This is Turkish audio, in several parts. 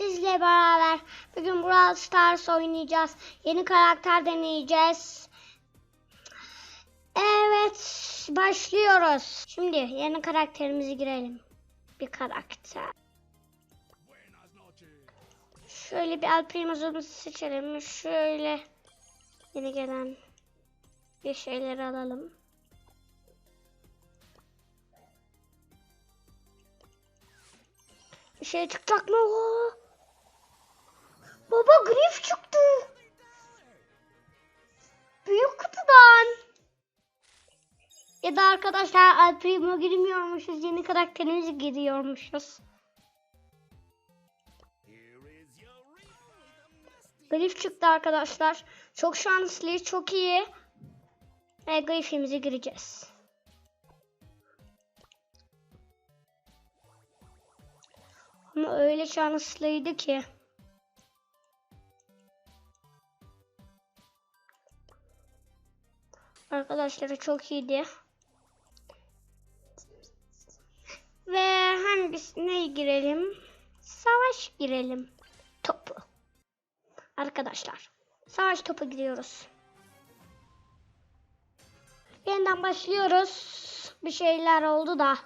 sizle beraber bugün Brawl Stars oynayacağız. Yeni karakter deneyeceğiz. Evet, başlıyoruz. Şimdi yeni karakterimizi girelim. Bir karakter. Şöyle bir El Primo'umuzu seçelim. Şöyle yeni gelen bir şeyleri alalım. Bir şey çıkacak mı o? Baba grif çıktı. Büyük kutudan. Ya da arkadaşlar El girmiyormuşuz. Yeni karakterimizi giriyormuşuz. Grif çıktı arkadaşlar. Çok şanslıyız. Çok iyi. Ve grifimize gireceğiz. Ama öyle şanslıydı ki. Arkadaşları çok iyiydi. Ve hangisine girelim? Savaş girelim. Topu. Arkadaşlar. Savaş topu giriyoruz. Yeniden başlıyoruz. Bir şeyler oldu da.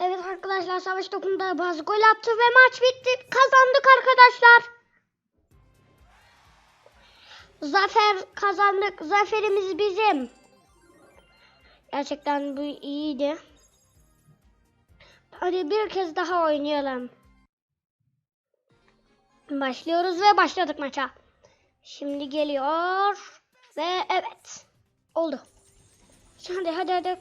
Evet arkadaşlar savaş topunda bazı gol attı ve maç bitti. Kazandık arkadaşlar. Zafer kazandık. Zaferimiz bizim. Gerçekten bu iyiydi. Hadi bir kez daha oynayalım. Başlıyoruz ve başladık maça. Şimdi geliyor. Ve evet. Oldu. Hadi hadi hadi.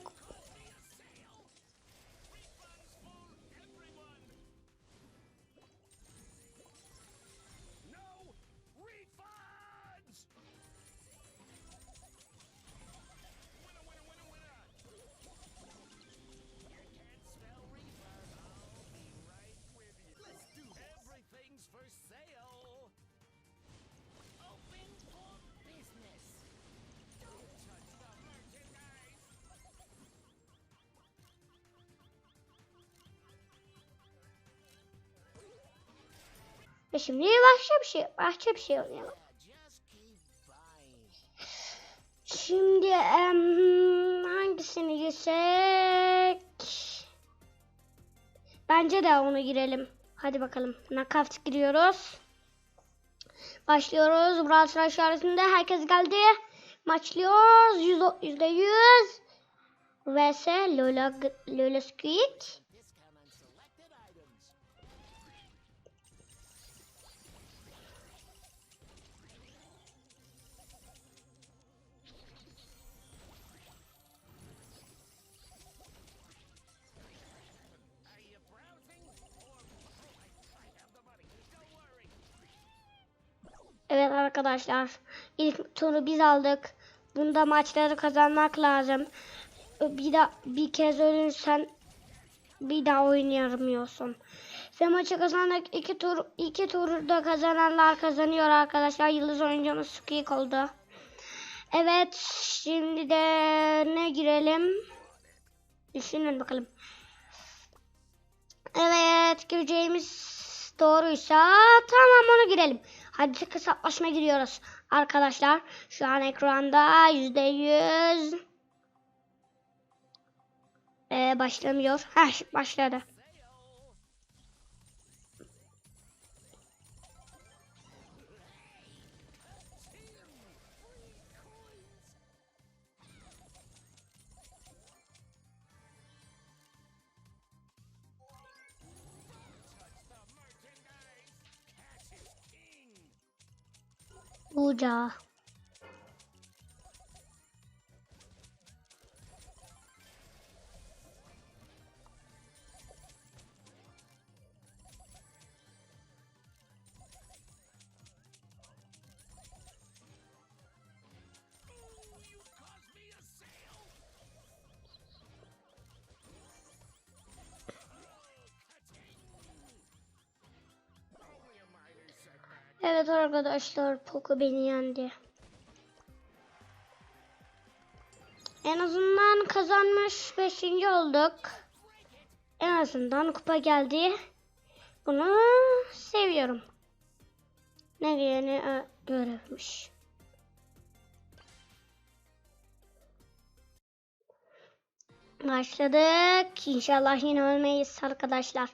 Ve şimdi başka bir şey, başka bir şey oynayalım. Şimdi em, hangisini girsek? Bence de onu girelim. Hadi bakalım. Knockout giriyoruz. Başlıyoruz. Brawl Stars işaretinde herkes geldi. Maçlıyoruz. Yüz- Yüzde yüz. vs Lola, Lola Squeak. Evet arkadaşlar. ilk turu biz aldık. Bunda maçları kazanmak lazım. Bir da bir kez ölürsen bir daha oynayamıyorsun. Ve maçı kazandık. İki tur iki turda kazananlar kazanıyor arkadaşlar. Yıldız oyuncumuz Squeak oldu. Evet, şimdi de ne girelim? Düşünün bakalım. Evet, gireceğimiz doğruysa tamam onu girelim. Hadi hesaplaşma giriyoruz. Arkadaşlar şu an ekranda yüzde yüz Ee, başlamıyor. Heh başladı. 找 Evet arkadaşlar Poco beni yendi. En azından kazanmış 5. olduk. En azından kupa geldi. Bunu seviyorum. Ne diyeni e, görevmiş. Başladık. İnşallah yine ölmeyiz arkadaşlar.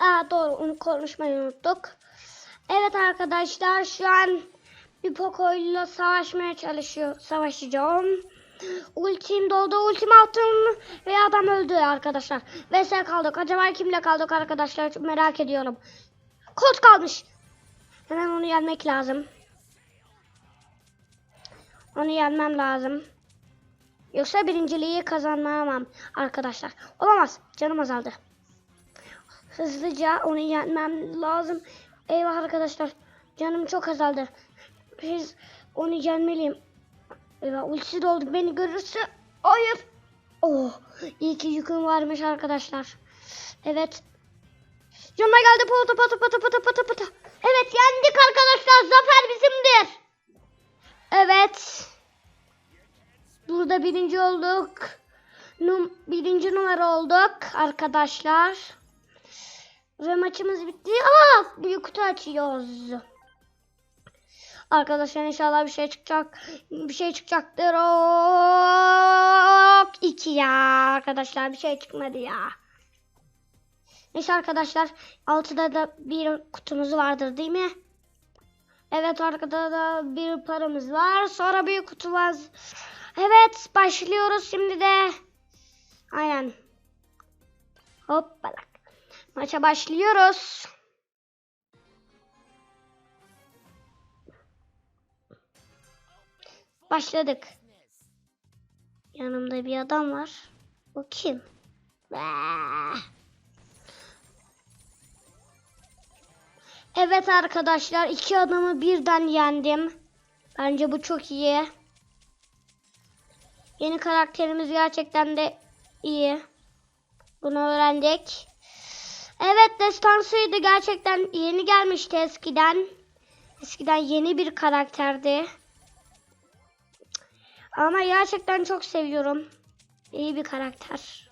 Aa, doğru onu konuşmayı unuttuk. Evet arkadaşlar şu an bir Poco ile savaşmaya çalışıyor. Savaşacağım. Ultim doldu. Ultim attım ve adam öldü arkadaşlar. Sen kaldık. Acaba kimle kaldık arkadaşlar? Çok merak ediyorum. Kod kalmış. Hemen onu yenmek lazım. Onu yenmem lazım. Yoksa birinciliği kazanmam arkadaşlar. Olamaz. Canım azaldı. Hızlıca onu yenmem lazım. Eyvah arkadaşlar. Canım çok azaldı. Biz onu yenmeliyim. Eyvah ultisi doldu. Beni görürse. Hayır. Oh. iyi ki yüküm varmış arkadaşlar. Evet. Yanına geldi. Pata pata pata pata pata pata. Evet yendik arkadaşlar. Zafer bizimdir. Evet. Burada birinci olduk. Num birinci numara olduk arkadaşlar. Ve maçımız bitti. Aa, büyük kutu açıyoruz. Arkadaşlar inşallah bir şey çıkacak. Bir şey çıkacaktır. Ok. iki ya arkadaşlar bir şey çıkmadı ya. Neyse arkadaşlar altıda da bir kutumuz vardır değil mi? Evet arkada da bir paramız var. Sonra bir kutu var. Evet başlıyoruz şimdi de. Aynen. Hoppalak. Maça başlıyoruz. Başladık. Yanımda bir adam var. O kim? Evet arkadaşlar iki adamı birden yendim. Bence bu çok iyi. Yeni karakterimiz gerçekten de iyi. Bunu öğrendik. Evet destansıydı gerçekten yeni gelmişti eskiden. Eskiden yeni bir karakterdi. Ama gerçekten çok seviyorum. İyi bir karakter.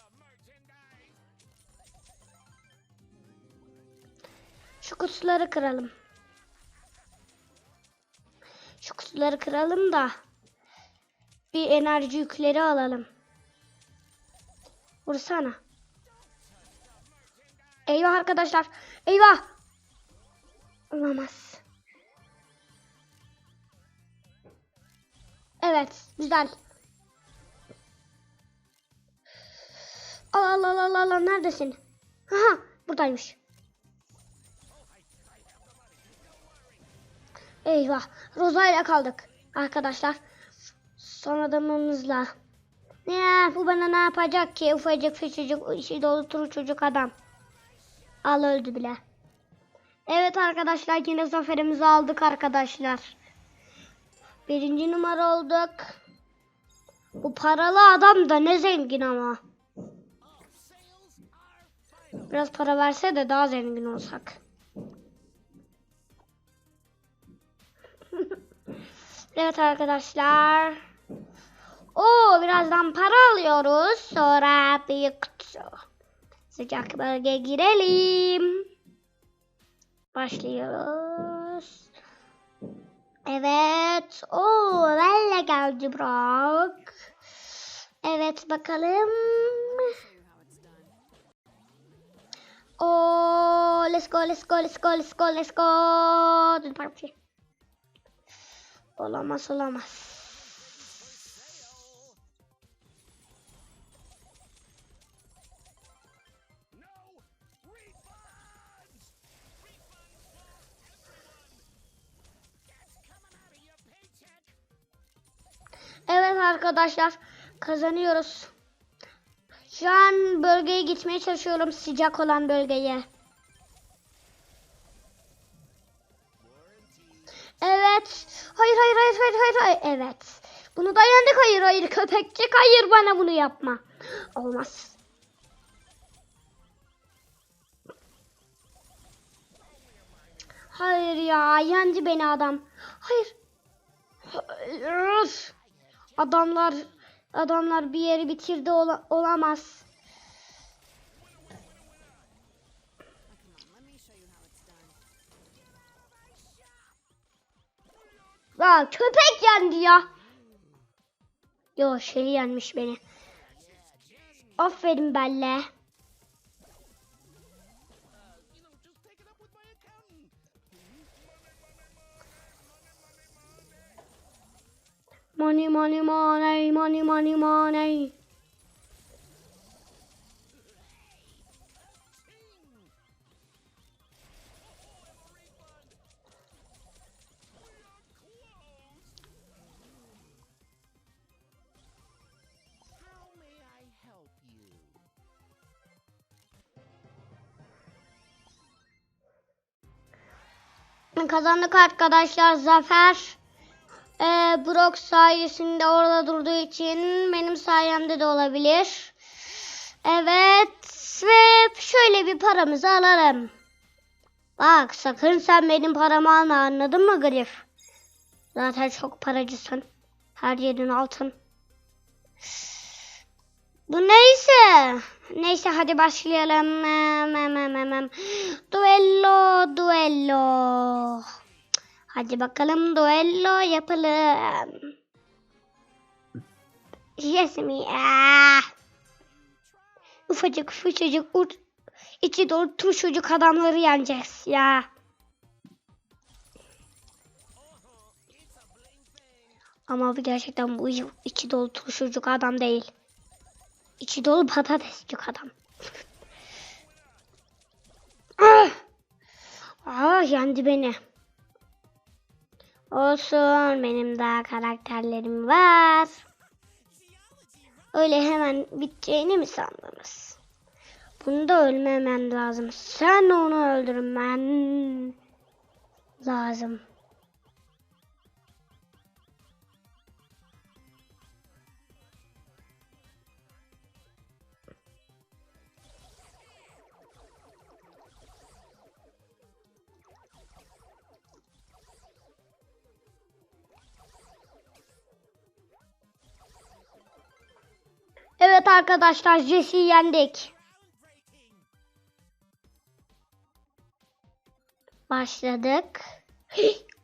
Şu kutuları kıralım. Şu kutuları kıralım da bir enerji yükleri alalım. Vursana. Eyvah arkadaşlar. Eyvah. Olamaz. Evet. Güzel. Allah Allah Allah Allah neredesin? Aha buradaymış. Eyvah. Roza ile kaldık. Arkadaşlar. Son adamımızla. Ne bu bana ne yapacak ki? Ufacık küçücük işi dolu turu çocuk adam. Al öldü bile. Evet arkadaşlar yine zaferimizi aldık arkadaşlar. Birinci numara olduk. Bu paralı adam da ne zengin ama. Biraz para verse de daha zengin olsak. evet arkadaşlar. Oo birazdan para alıyoruz. Sonra büyük. Sıcak bölge girelim. Başlıyoruz. Evet. Oo Valla geldi Brock. Evet bakalım. O let's go, let's go, let's go, let's go, let's go. Olamaz, olamaz. Evet arkadaşlar, kazanıyoruz. Şu an bölgeye gitmeye çalışıyorum, sıcak olan bölgeye. Evet. Hayır hayır hayır hayır hayır hayır. Evet. Bunu dayandık hayır hayır köpekçik hayır bana bunu yapma. Olmaz. Hayır ya yendi beni adam. Hayır. Hayır. Adamlar adamlar bir yeri bitirdi ola- olamaz. Ya köpek yendi ya. Yo şey yenmiş beni. Aferin Belle. Money money money money money money. Kazandık arkadaşlar zafer. Ee, Brock sayesinde orada durduğu için benim sayemde de olabilir. Evet ve şöyle bir paramızı alalım. Bak sakın sen benim paramı alma anladın mı Grif? Zaten çok paracısın. Her yerin altın. Bu neyse. Neyse hadi başlayalım. Duello, duello. Hadi bakalım duello yapalım. Yes me. Ah. Ufacık fıçıcık içi dolu turşucuk adamları yeneceğiz ya. Ama bu gerçekten bu içi dolu turşucuk adam değil. İçi dolu patatescik adam. ah! ah yendi beni. Olsun benim daha karakterlerim var. Öyle hemen biteceğini mi sandınız? Bunda ölmemem lazım. Sen onu öldürmen lazım. Evet arkadaşlar Jesse'yi yendik. Başladık.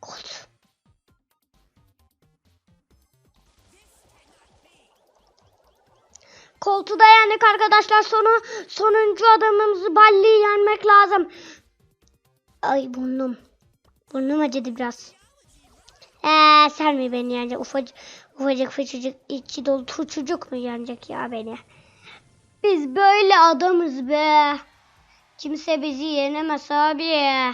Colt. Colt'u da yendik arkadaşlar. Sonu sonuncu adamımızı Balli'yi yenmek lazım. Ay burnum. Burnum acıdı biraz. Eee sen mi beni yenecek? Ufacık, ufacık fıçıcık içi dolu turçucuk mu yenecek ya beni? Biz böyle adamız be. Kimse bizi yenemez abi.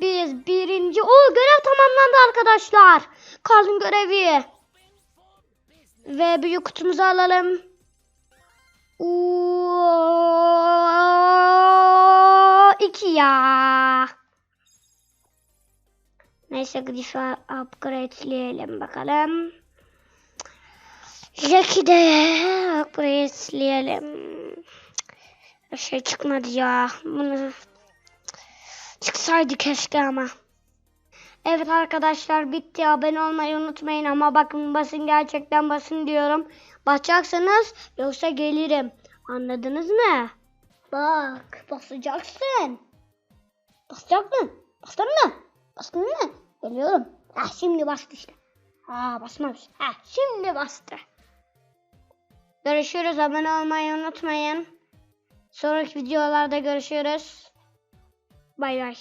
Biz birinci... o görev tamamlandı arkadaşlar. Kalın görevi. Ve büyük kutumuzu alalım. Oo, iki ya. Neyse Griff'i upgrade'leyelim bakalım. Jack'i de upgrade'leyelim. Bir şey çıkmadı ya. Bunu çıksaydı keşke ama. Evet arkadaşlar bitti. Abone olmayı unutmayın ama bakın basın gerçekten basın diyorum. Basacaksınız yoksa gelirim. Anladınız mı? Bak basacaksın. Basacaksın. Bastın mı? Bastın mı? Geliyorum. Ha şimdi bastı işte. Ha basmamış. Ha şimdi bastı. Görüşürüz. Abone olmayı unutmayın. Sonraki videolarda görüşürüz. Bay bay.